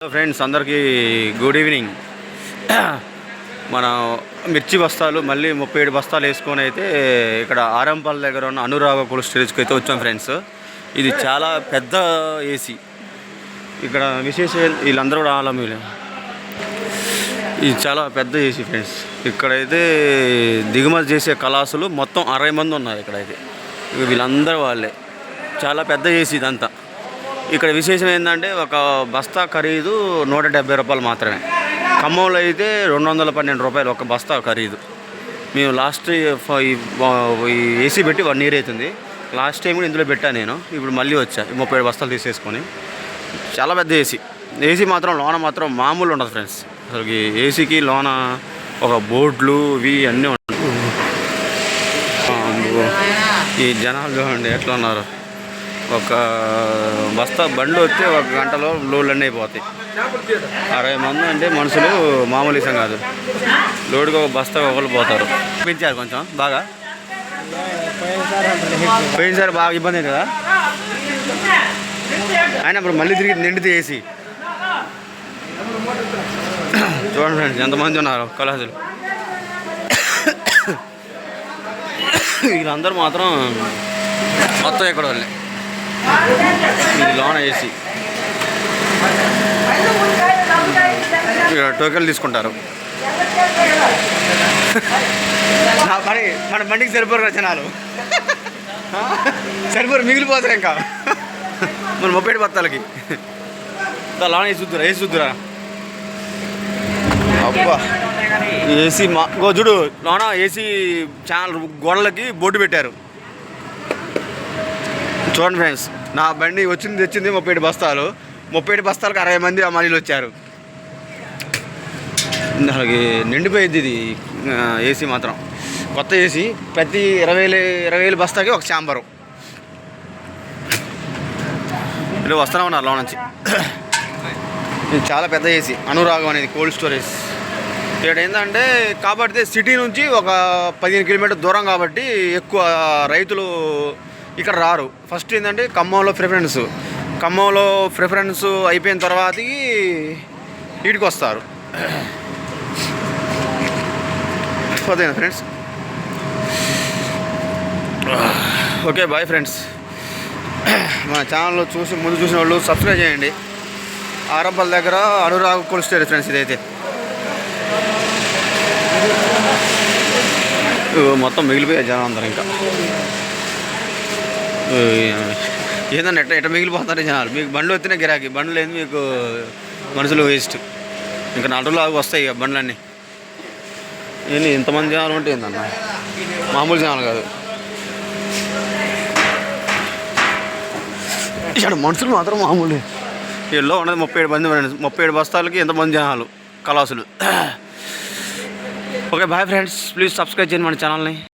Hello friends అందరికీ good evening మన మిర్చి బస్తాలు మళ్ళీ ముప్పై ఏడు బస్తాలు వేసుకొని అయితే ఇక్కడ ఆరంపల్ దగ్గర ఉన్న అనురాగ కోల్డ్ స్టోరేజ్కి అయితే వచ్చాం ఫ్రెండ్స్ ఇది చాలా పెద్ద ఏసీ ఇక్కడ విశేషం వీళ్ళందరూ కూడా ఆలం ఇది చాలా పెద్ద ఏసీ ఫ్రెండ్స్ ఇక్కడైతే దిగుమతి చేసే కళాసులు మొత్తం అరవై మంది ఉన్నారు ఇక్కడైతే. వీళ్ళందరూ వాళ్ళే. చాలా పెద్ద ఏసీ ఇదంతా. ఇక్కడ విశేషం ఏంటంటే ఒక బస్తా ఖరీదు నూట డెబ్బై రూపాయలు మాత్రమే. ఖమ్మంలో అయితే రెండు వందల పన్నెండు రూపాయలు ఒక బస్తా ఖరీదు. మేము లాస్ట్ ఈ ఏసీ పెట్టి వన్ ఇయర్ అవుతుంది. లాస్ట్ టైం కూడా ఇందులో పెట్టాను నేను. ఇప్పుడు మళ్ళీ వచ్చా. ముప్పై ఏడు బస్తాలు తీసేసుకొని. చాలా పెద్ద ఏసీ. ఏసీ మాత్రం లోన మాత్రం మామూలు ఉండదు ఫ్రెండ్స్. అసలు ఈ ఏసీకి లోన ఒక బోర్డులు ఇవి అన్నీ ఉంటాయి ఈ జనాలు చూడండి ఎట్లా ఉన్నారు. ఒక బస్తా బండ్లు వస్తే ఒక గంటలో లోడ్లు అన్నీ అయిపోతాయి. అరవై మంది అంటే మనుషులు మామూలు విషయం కాదు. లోడ్కి ఒక బస్తా ఒకళ్ళు పోతారు. పెంచారు కొంచెం బాగా. పోయినసారి బాగా ఇబ్బంది అయింది కదా? ఆయన ఇప్పుడు మళ్ళీ తిరిగి నిండితే వేసి చూడండి ఫ్రెండ్స్ ఎంతమంది ఉన్నారు కళాశాలు వీళ్ళందరూ మాత్రం మొత్తం ఎక్కడ వాళ్ళే ఇది లోన ఏసీ. టోకెన్లు తీసుకుంటారు. పని మన బండికి సరిపోరు రచనాలు. సరిపోరు మిగిలిపోతారు ఇంకా. మన ముప్పై బత్తాలకి. లోన వేసి చూద్దురా వేసి చూద్దురా. అబ్బా. ఏసీ మా గో చూడు లోన ఏసీ ఛానల్ గోడలకి బోర్డు పెట్టారు. చూడండి ఫ్రెండ్స్ నా బండి వచ్చింది తెచ్చింది ముప్పై ఏడు బస్తాలు. ముప్పై ఏడు బస్తాలకు అరవై మంది అమ్మాయిలు వచ్చారు. అలాగే నిండిపోయింది ఇది ఏసీ మాత్రం. కొత్త ఏసీ ప్రతి ఇరవై వే- ఇరవై వేలు బస్తాకి ఒక చాంబరు వీళ్ళు వస్తూనే ఉన్నారు లోన నుంచి. ఇది చాలా పెద్ద ఏసీ అనురాగం అనేది కోల్డ్ స్టోరేజ్ ఇక్కడ ఏంటంటే కాబట్టి సిటీ నుంచి ఒక పదిహేను కిలోమీటర్ దూరం కాబట్టి ఎక్కువ రైతులు ఇక్కడ రారు. ఫస్ట్ ఏంటంటే ఖమ్మంలో ప్రిఫరెన్స్ ఖమ్మంలో ప్రిఫరెన్స్ అయిపోయిన తర్వాతకి వీటికి వస్తారు అదేనా ఫ్రెండ్స్ ఓకే బాయ్ ఫ్రెండ్స్ మన ఛానల్లో చూసి ముందు చూసిన వాళ్ళు సబ్స్క్రైబ్ చేయండి. ఆరంపల్ దగ్గర అనురాగ్ కొలుస్తారు ఫ్రెండ్స్ ఇదైతే. మొత్తం మిగిలిపోయాయి జనం అందరం ఇంకా. ఏదన్నా ఏందన్న ఎట్ట ఎట్ట మిగిలిపోతారు జనాలు? మీకు బండ్లు వచ్చినా గిరాకీ. బండ్లు లేదు మీకు మనుషులు వేస్ట్. ఇంకా నాలుగు రోజులు వస్తాయి ఇక బండ్లన్నీ. ఏంటి ఇంతమంది జనాలు ఉంటే ఏందన్న? మామూలు జనాలు కాదు. ఇక్కడ మనుషులు మాత్రం మామూలు. వీళ్ళు ఉన్నది ముప్పై ఏడు మంది ముప్పై ఏడు బస్తాలకి ఎంతమంది జనాలు? కళాసులు. Okay bye friends. Please subscribe చేయండి మన ఛానల్ని.